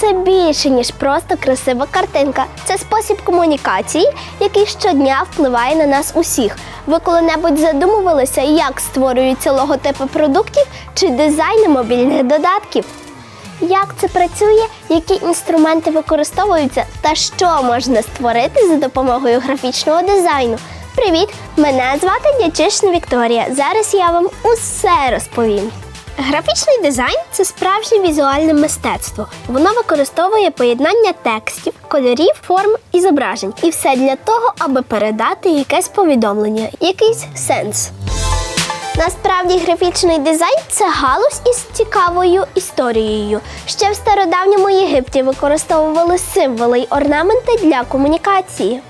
це більше, ніж просто красива картинка. Це спосіб комунікації, який щодня впливає на нас усіх. Ви коли-небудь задумувалися, як створюються логотипи продуктів чи дизайни мобільних додатків? Як це працює, які інструменти використовуються та що можна створити за допомогою графічного дизайну? Привіт! Мене звати Дячишна Вікторія. Зараз я вам усе розповім. Графічний дизайн це справжнє візуальне мистецтво. Воно використовує поєднання текстів, кольорів, форм і зображень. І все для того, аби передати якесь повідомлення, якийсь сенс. Насправді графічний дизайн це галузь із цікавою історією. Ще в стародавньому Єгипті використовували символи й орнаменти для комунікації.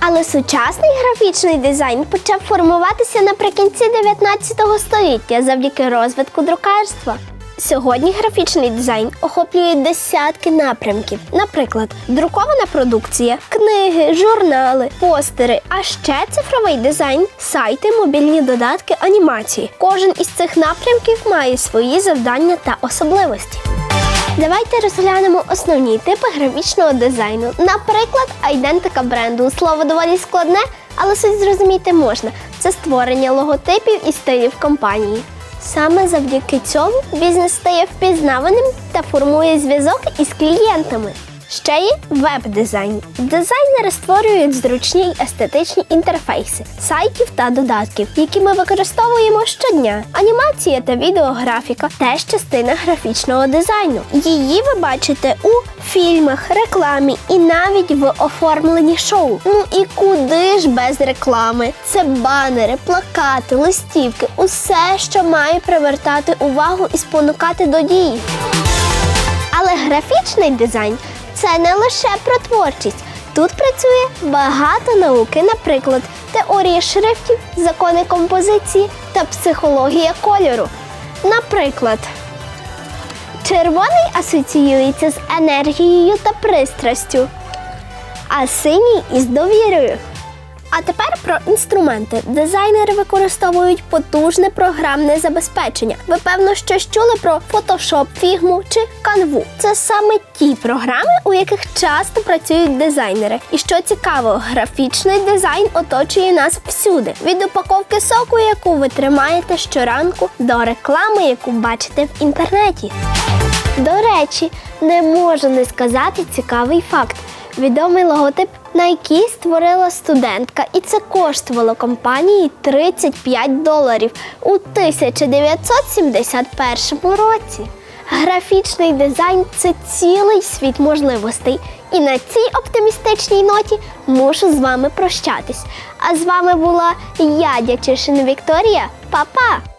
Але сучасний графічний дизайн почав формуватися наприкінці 19 століття завдяки розвитку друкарства. Сьогодні графічний дизайн охоплює десятки напрямків, наприклад, друкована продукція, книги, журнали, постери, а ще цифровий дизайн, сайти, мобільні додатки, анімації. Кожен із цих напрямків має свої завдання та особливості. Давайте розглянемо основні типи графічного дизайну. Наприклад, айдентика бренду. Слово доволі складне, але суть зрозуміти можна. Це створення логотипів і стилів компанії. Саме завдяки цьому бізнес стає впізнаваним та формує зв'язок із клієнтами. Ще є веб-дизайн. Дизайнери створюють зручні й естетичні інтерфейси сайтів та додатків, які ми використовуємо щодня. Анімація та відеографіка теж частина графічного дизайну. Її ви бачите у фільмах, рекламі і навіть в оформленні шоу. Ну і куди ж без реклами? Це банери, плакати, листівки, усе, що має привертати увагу і спонукати до дії. Але графічний дизайн це не лише про творчість. Тут працює багато науки, наприклад, теорія шрифтів, закони композиції та психологія кольору. Наприклад, червоний асоціюється з енергією та пристрастю, а синій із довірою. А тепер про інструменти. Дизайнери використовують потужне програмне забезпечення. Ви певно щось чули про Photoshop, Figma чи Canva. Це саме ті програми, у яких часто працюють дизайнери. І що цікаво, графічний дизайн оточує нас всюди. Від упаковки соку, яку ви тримаєте щоранку, до реклами, яку бачите в інтернеті. До речі, не можу не сказати цікавий факт. Відомий логотип Nike створила студентка, і це коштувало компанії 35 доларів у 1971 році. Графічний дизайн це цілий світ можливостей. І на цій оптимістичній ноті мушу з вами прощатись. А з вами була я, Дячишин Вікторія. Па-па!